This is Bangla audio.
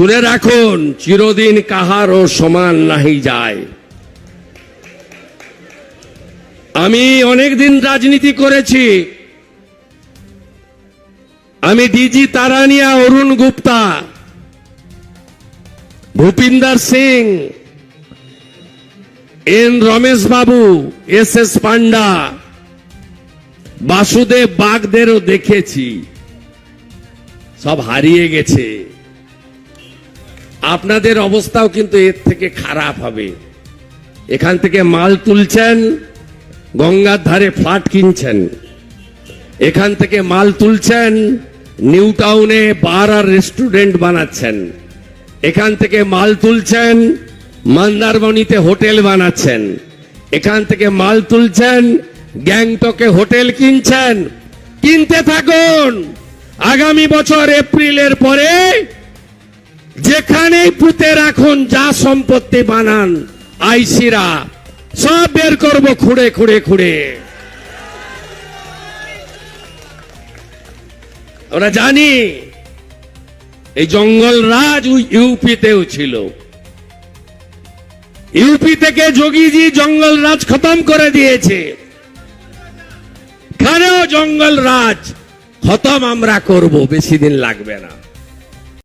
তুলে রাখুন, চিরদিন কাহারও সমান নাহি যায়। আমি অনেক দিন রাজনীতি করেছি। আমি DG Taraniya, Arun Gupta, Bhupinder Singh, N Ramesh Babu, S S Panda, Basudev বাগদেরও দেখেছি। সব হারিয়ে গেছে। আপনাদের অবস্থাও কিন্তু এর থেকে খারাপ হবে। এখান থেকে মাল তুলছেন, গঙ্গার ধারে ফ্ল্যাট কিনছেন। এখান থেকে মাল তুলছেন, নিউ টাউনে বার আর রেস্টুরেন্ট বানাচ্ছেন। এখান থেকে মাল তুলছেন, মন্দারমণিতে হোটেল বানাচ্ছেন। এখান থেকে মাল তুলছেন, গ্যাংটকে হোটেল কিনছেন। কিনতে থাকুন! আগামী বছর এপ্রিলের পরে যেখানেই পুঁতে রাখুন যা সম্পত্তি বানান, আইসিরা সব বের করব খুঁড়ে খুঁড়ে খুঁড়ে। আমরা জানি, এই জঙ্গল রাজ ইউপিতেও ছিল। ইউপি থেকে যোগীজি জঙ্গল রাজ খতম করে দিয়েছে। এখানেও জঙ্গল রাজ খতম আমরা করব, বেশি দিন লাগবে না।